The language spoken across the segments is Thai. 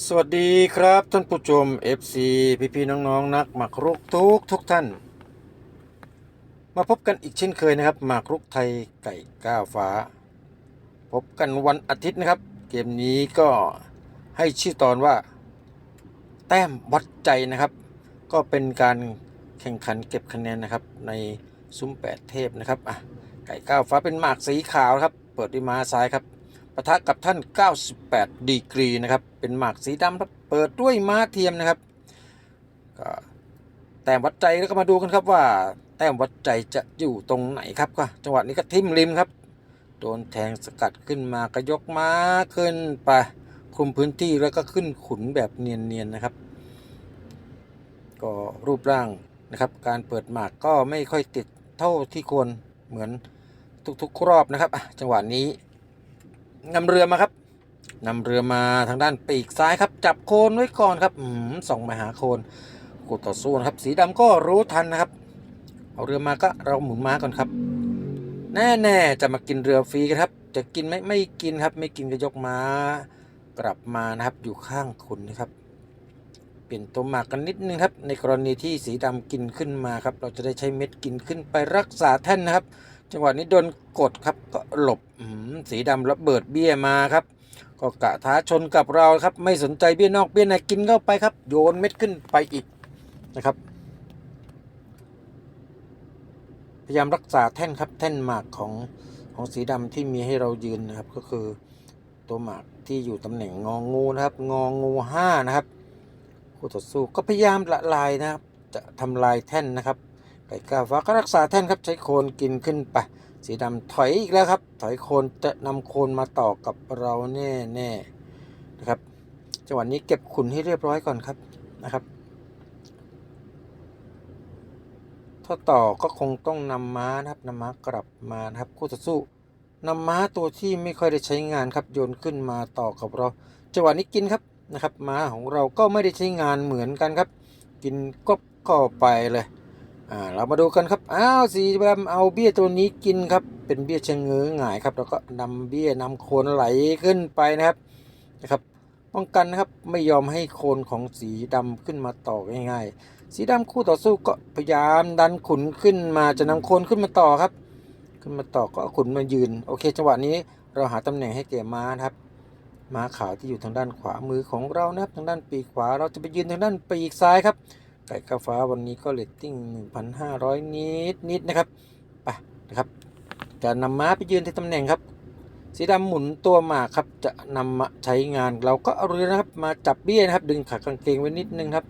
สวัสดีครับท่านผู้ชม FC พี่พี่ๆน้องๆนักหมากรุกทุกทุกท่าน มาพบกันอีกเช่นเคยนะครับหมากรุกไทยไก่ก้าวฟ้า พบกันวันอาทิตย์นะครับ เกมนี้ก็ให้ชื่อตอนว่า แต้มวัดใจนะครับ ก็เป็นการแข่งขันเก็บคะแนนนะครับ ในซุ้มแปดเทพนะครับอะไก่ก้าวฟ้าเป็นหมากสีขาวครับ เปิดด้วยม้าซ้ายครับ ปะทะกับท่าน 98 ดีกรีนะครับ เป็นหมากสีดำครับ เปิดด้วยม้าเทียมนะครับก็แต้มวัดใจแล้วก็มาดูกันครับว่า แต้มวัดใจจะอยู่ตรงไหนครับก็จังหวะนี้ก็ทิ่มริมครับ โดนแทงสกัดขึ้นมาก็ยกม้าขึ้นไปคุมพื้นที่แล้วก็ขึ้นขุนแบบเนียนๆนะครับ ก็รูปร่างนะครับ การเปิดหมากก็ไม่ค่อยติดเท่าที่ควรเหมือนทุกๆรอบนะครับจังหวะนี้ นำเรือมาครับนำเรือมาทางด้านปีกซ้ายครับ จับโคนไว้ก่อนครับอืมส่องมาหาโคนกูต่อสู้นะครับ สีดำก็รู้ทันนะครับ เอาเรือมาก็เราหมุนม้าก่อนครับ แน่ๆจะมากินเรือฟรีกันครับ จะกินไหมไม่กินครับ ไม่กินก็ยกม้ากลับมานะครับอยู่ข้างคุณนะครับ เปลี่ยนตัวหมากกันนิดนึงครับ ในกรณีที่สีดำกินขึ้นมาครับ เราจะได้ใช้เม็ดกินขึ้นไปรักษาแท่นนะครับ จังหวะนี้โดนกดครับก็หลบสีดำระเบิดเบี้ยมาครับ ก็กะท้าชนกับเราครับ ไม่สนใจเบี้ยนอกเบี้ยในกินเข้าไปครับ โยนเม็ดขึ้นไปอีกนะครับ พยายามรักษาแท่นครับแท่นหมากของของสีดำที่มีให้เรายืนนะครับ ก็คือตัวหมากที่อยู่ตำแหน่งงองูนะครับ งองูห้านะครับคู่ต่อสู้ก็พยายามละลายนะครับ จะทำลายแท่นนะครับ ไก่ก้าวฟ้าก็รักษาแท่นครับใช้โคนกินขึ้นไป สีดำถอยอีกแล้วครับ ถอยโคนจะนำโคนมาต่อกับเราแน่แน่นะครับจังหวะนี้เก็บขุนให้เรียบร้อยก่อนครับนะครับ ถ้าต่อก็คงต้องนำม้านะครับนำม้ากลับมานะครับคู่ต่อสู้นำม้าตัวที่ไม่ค่อยได้ใช้งานครับโยนขึ้นมาต่อกับเราจังหวะนี้กินครับนะครับ ม้าของเราก็ไม่ได้ใช้งานเหมือนกันครับ กินกบเข้าไปเลย อ่าเรามาดูกันครับอ้าวสีดำเอาเบี้ยตัวนี้กินครับ เป็นเบี้ยชะเง้อหงายครับ แล้วก็นำเบี้ยนำโคนไหลขึ้นไปนะครับนะครับ ป้องกันนะครับไม่ยอมให้โคนของสีดำขึ้นมาต่อง่ายๆ สีดำคู่ต่อสู้ก็พยายามดันขุนขึ้นมาจะนำโคนขึ้นมาต่อครับ ขึ้นมาต่อก็ขุนมายืนโอเค จังหวะนี้เราหาตำแหน่งให้แก่ม้านะครับม้าขาวที่อยู่ทางด้านขวามือของเรานะครับทางด้านปีกขวา เราจะไปยืนทางด้านปีกซ้ายครับ ไก่กาฟ้าวันนี้ก็เลตติ้ง 1,500 นิดนิดนะครับไปนะครับ จะนำม้าไปยืนที่ตำแหน่งครับ สีดำหมุนตัวหมากครับ จะนำมาใช้งาน เราก็เอาเรือนะครับ มาจับเบี้ยนะครับ ดึงขากางเกงไว้นิดนึงครับ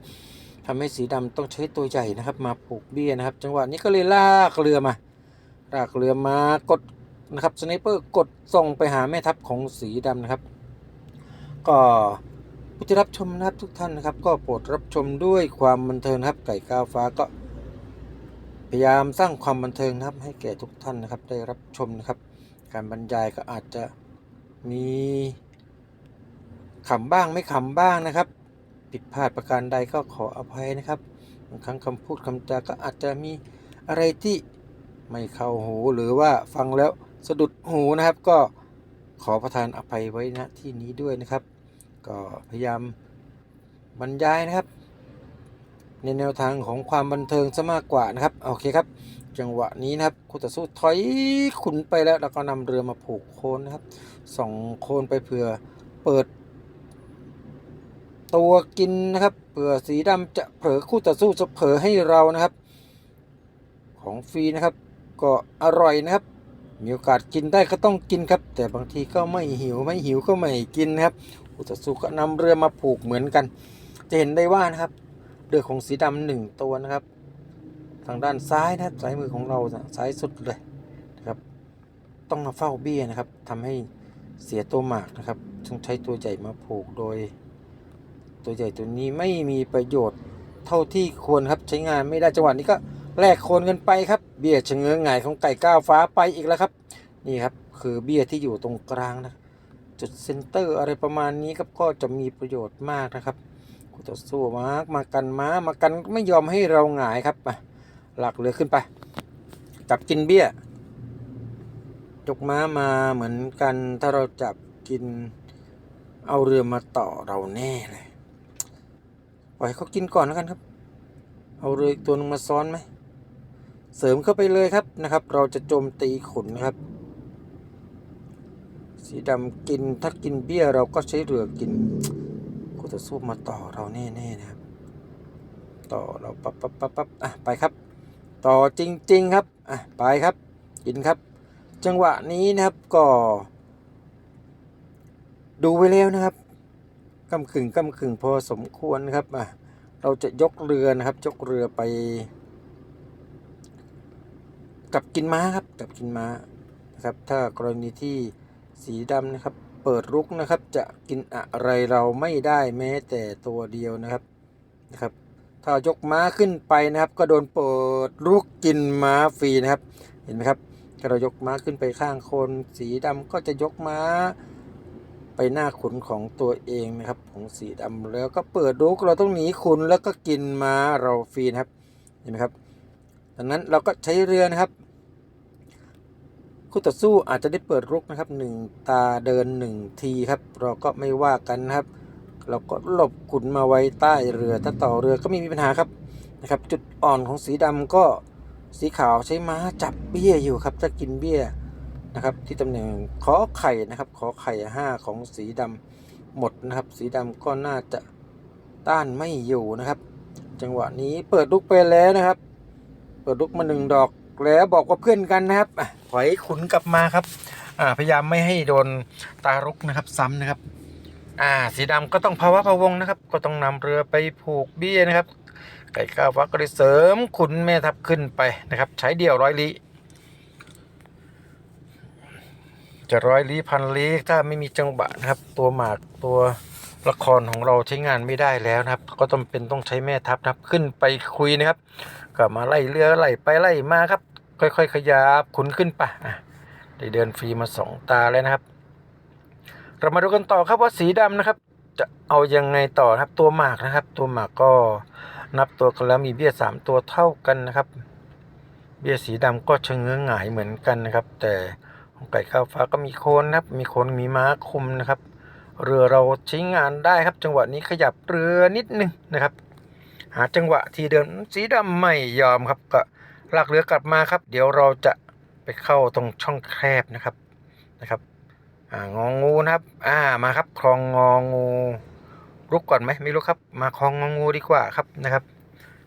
ทำให้สีดำต้องใช้ตัวใหญ่นะครับ มาผูกเบี้ยนะครับ จังหวะนี้ก็เลยลากเรือมา ลากเรือมากดนะครับสไนเปอร์กดส่งไปหาแม่ทัพของสีดำนะครับ ก็ ผู้ที่รับชมนะครับทุกท่านนะครับ ก็โปรดรับชมด้วยความบันเทิงครับ ไก่ก้าวฟ้าก็พยายามสร้างความบันเทิงนะครับ ให้แก่ทุกท่านนะครับ ได้รับชมนะครับ การบรรยายก็อาจจะมีขำบ้างไม่ขำบ้างนะครับ ผิดพลาดประการใดก็ขออภัยนะครับบางครั้งคำพูดคำจาก็อาจจะมีอะไรที่ไม่เข้าหูหรือว่าฟังแล้วสะดุดหูนะครับ ก็ขอประทานอภัยไว้ณที่นี้ด้วยนะครับ ก็พยายามบรรยายนะครับ ในแนวทางของความบันเทิงซะมากกว่านะครับโอเคครับ จังหวะนี้นะครับคู่ต่อสู้ถอยขุนไปแล้ว แล้วก็นำเรือมาผูกโคนนะครับส่องโคนไปเผื่อเปิด ตัวกินนะครับเผื่อสีดำจะเผลอคู่ต่อสู้จะเผลอให้เรานะครับ ของฟรีนะครับ ก็อร่อยนะครับมีโอกาสกินได้ก็ต้องกินครับ แต่บางทีก็ไม่หิวไม่หิวก็ไม่กินนะครับ คู่ต่อสู้ก็นำเรือมาผูกเหมือนกัน จะเห็นได้ว่านะครับเรือของสีดำหนึ่งตัวนะครับ ทางด้านซ้ายนะครับซ้ายมือของเราซ้ายสุดเลยนะครับ ต้องมาเฝ้าเบี้ยนะครับทำให้เสียตัวหมากนะครับต้องใช้ตัวใหญ่มาผูกโดย ตัวใหญ่ตัวนี้ไม่มีประโยชน์เท่าที่ควรครับใช้งานไม่ได้จังหวะนี้ก็แลกโคนกันไปครับ เบี้ยเชะเง้อหงายของไก่ก้าวฟ้าไปอีกแล้วครับ นี่ครับ คือเบี้ยที่อยู่ตรงกลางนะ จุดเซนเตอร์อะไรประมาณนี้ครับก็จะมีประโยชน์มากนะครับคู่ต่อสู้มามากันม้ามากันไม่ยอมให้เราหงายครับมาหลักเรือขึ้นไปจับกินเบี้ยยกม้ามาเหมือนกันถ้าเราจับกินเอาเรือมาต่อเราแน่เลยปล่อยให้เขากินก่อนแล้วกันครับ เอาเรืออีกตัวหนึงมาซ้อนไหมเสริมเข้าไปเลยครับนะครับ เราจะโจมตีขุนนะครับ สีดำกินถ้ากินเบี้ยเราก็ใช้เรือกินคู่ต่อสู้มาต่อเราแน่ๆนะครับ ต่อเราปั๊บปั๊บปั๊บปั๊บอะไปครับ ต่อจริง ๆครับอะไปครับ กินครับ จังหวะนี้นะครับก็ ดูไว้แล้วนะครับกำขึ่งกำขึ่งพอสมควรครับอะเราจะยกเรือนะครับ ยกเรือไปกับกินม้าครับกับกินม้านะครับ ถ้ากรณีที่ สีดำนะครับ เปิดรุกนะครับ จะกินอะไรเราไม่ได้แม้แต่ตัวเดียวนะครับนะครับ ถ้ายกม้าขึ้นไปนะครับ ก็โดนเปิดรุกกินม้าฟรีนะครับ เห็นไหมครับถ้าเรายกม้าขึ้นไปข้างคน สีดำก็จะยกม้า ไปหน้าขุนของตัวเองนะครับ ของสีดำแล้วก็เปิดรุกเราต้องหนีขุนแล้วก็กินม้าเราฟรีนะครับ เห็นไหมครับดังนั้นเราก็ใช้เรือนะครับ คู่ต่อสู้อาจจะได้เปิดรุกนะครับหนึ่งตาเดินหนึ่งทีครับ เราก็ไม่ว่ากันนะครับ เราก็หลบขุนมาไว้ใต้เรือ ถ้าต่อเรือก็ไม่มีปัญหาครับนะครับ จุดอ่อนของสีดำก็สีขาวใช้ม้าจับเบี้ยอยู่ครับถ้ากินเบี้ยนะครับ ที่ตำแหน่งขอไข่นะครับ ขอไข่ห้าของสีดำหมดนะครับ สีดำก็น่าจะต้านไม่อยู่นะครับ จังหวะนี้เปิดลุกไปแล้วนะครับ เปิดลุกมาหนึ่งดอก แล้วบอกว่าเพื่อนกันนะครับอะถอยขุนกลับมาครับ อ่าพยายามไม่ให้โดนตารุกนะครับซ้ำนะครับ อ่า สีดำก็ต้องภาวะพะวงนะครับ ก็ต้องนำเรือไปผูกเบี้ยนะครับ ไก่ก้าวฟ้าก็เลยเสริมขุนแม่ทัพขึ้นไปนะครับ ใช้เดี่ยวร้อยลีจะร้อยลีพันลีถ้าไม่มีจังหวะนะครับ ตัวหมากตัวละครของเราใช้งานไม่ได้แล้วนะครับ ก็ต้องเป็นต้องใช้แม่ทัพนะครับ ขึ้นไปคุยนะครับ ก็มาไล่เรือไล่ไปไล่มาครับ ค่อยๆ ขยับขุนขึ้นไปอะได้เดินฟรีมาสองตาแล้วนะครับ เรามาดูกันต่อครับว่าสีดำนะครับ จะเอายังไงต่อครับตัวหมากนะครับ ตัวหมากก็นับตัวกันแล้วมีเบี้ยสามตัวเท่ากันนะครับ เบี้ยสีดำก็ชะเง้อหงายเหมือนกันนะครับ แต่ของไก่ข้าวฟ้าก็มีโคนนะครับ มีโคนมีม้าคุมนะครับ เรือเราใช้งานได้ครับ จังหวะนี้ขยับเรือนิดนึงนะครับ หาจังหวะทีเดิมสีดำไม่ยอมครับก็ลากเรือกลับมาครับ เดี๋ยวเราจะไปเข้าตรงช่องแคบนะครับนะครับอ่างองูนะครับอ่ามาครับคลองงองูรุกก่อนไหมไม่รู้ครับ มาคลองงองูดีกว่าครับนะครับ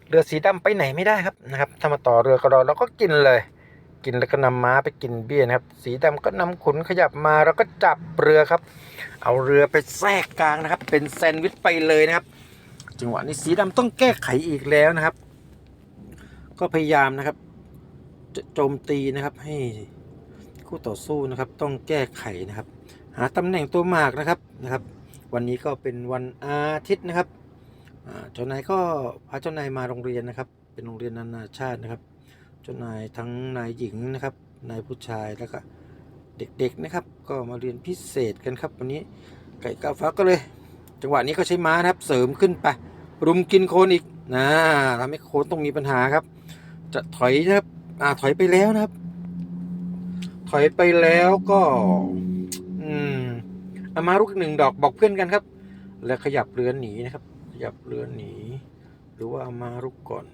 เรือสีดำไปไหนไม่ได้ครับนะครับถ้ามาต่อเรือกระดอนเราก็กินเลย กินแล้วก็นำม้าไปกินเบี้ยนะครับ สีดำก็นำขุนขยับมาเราก็จับเรือครับ เอาเรือไปแทรกกลางนะครับ เป็นแซนด์วิชไปเลยนะครับ จังหวะนี้สีดำต้องแก้ไขอีกแล้วนะครับ ก็พยายามนะครับจะโจมตีนะครับให้คู่ต่อสู้นะครับ ต้องแก้ไขนะครับ หาตำแหน่งตัวหมากนะครับนะครับ วันนี้ก็เป็นวันอาทิตย์นะครับเจ้านายก็พาเจ้านายมาโรงเรียนนะครับ เป็นโรงเรียนนานาชาตินะครับ เจ้านายทั้งนายหญิงนะครับนายผู้ชายแล้วก็เด็กๆนะครับ ก็มาเรียนพิเศษกันครับวันนี้ไก่กาฟ้าก็เลย จังหวะนี้ก็ใช้ม้านะครับ เสริมขึ้นไป รุมกินโคนอีกนะทำให้โคนต้องมีปัญหาครับ จะถอยนะครับอ่าถอยไปแล้วนะครับ ถอยไปแล้วก็ อืมเอามาลูกหนึ่งดอกบอกเพื่อนกันครับ แล้วขยับเรือหนีนะครับ ขยับเรือหนี หรือว่าเอามาลุกก่อน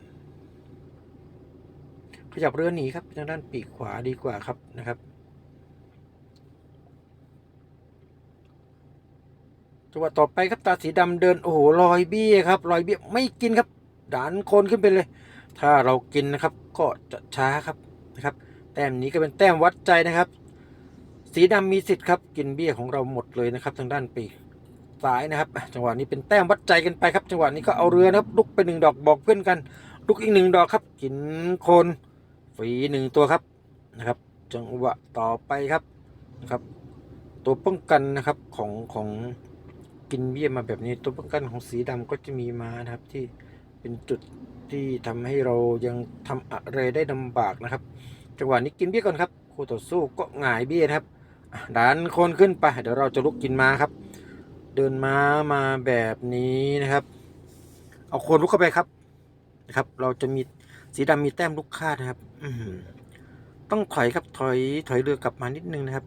ขยับเรือหนีครับทางด้านปีกขวาดีกว่าครับนะครับ จังหวะต่อไปครับตาสีดำเดินโอ้โหลอยเบี้ยครับลอยเบี้ยไม่กินครับดันโคนขึ้นไปเลย ถ้าเรากินนะครับ ก็จะช้าครับนะครับ แต้มนี้ก็เป็นแต้มวัดใจนะครับ สีดำมีสิทธิ์ครับ กินเบี้ยของเราหมดเลยนะครับ ทางด้านปีกซ้ายนะครับ จังหวะนี้เป็นแต้มวัดใจกันไปครับ จังหวะนี้ก็เอาเรือนะครับลุกไปหนึ่งดอกบอกเพื่อนกันลุกอีกหนึ่งดอกครับ กินโคนฟรีหนึ่งตัวครับนะครับ จังหวะต่อไปครับนะครับ ตัวป้องกันนะครับของของ กินเบี้ยมาแบบนี้ตัวป้องกันของสีดำก็จะมีมานะครับที่เป็นจุดที่ทำให้เรายังทำอะไรได้ลำบากนะครับ จังหวะนี้กินเบี้ยก่อนครับคู่ต่อสู้ก็หงายเบี้ยครับดันโคนขึ้นไปเดี๋ยวเราจะลุกกินม้าครับ เดินม้ามาแบบนี้นะครับ เอาโคนลุกเข้าไปครับนะครับ เราจะมีสีดำมีแต้มลูกคาดนะครับ อืต้องถอยครับถอยถอยเรือกลับมานิดนึงนะครับ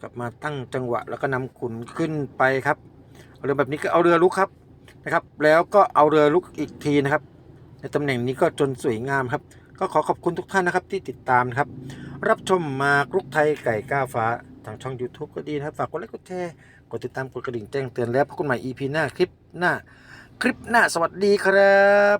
กลับมาตั้งจังหวะแล้วก็นำขุนขึ้นไปครับ เรือแบบนี้ก็เอาเรือลุกครับนะครับ แล้วก็เอาเรือลุกอีกทีนะครับ ในตำแหน่งนี้ก็จนสวยงามครับ ก็ขอขอบคุณทุกท่านนะครับที่ติดตามนะครับ รับชมมากรุกไทยไก่ก้าวฟ้าทางช่อง YouTube ก็ดีนะครับฝากกดไลค์กดแชร์กดติดตามกดกระดิ่งแจ้งเตือนแล้วพบกันใหม่ EP หน้าคลิปหน้า คลิปหน้าสวัสดีครับ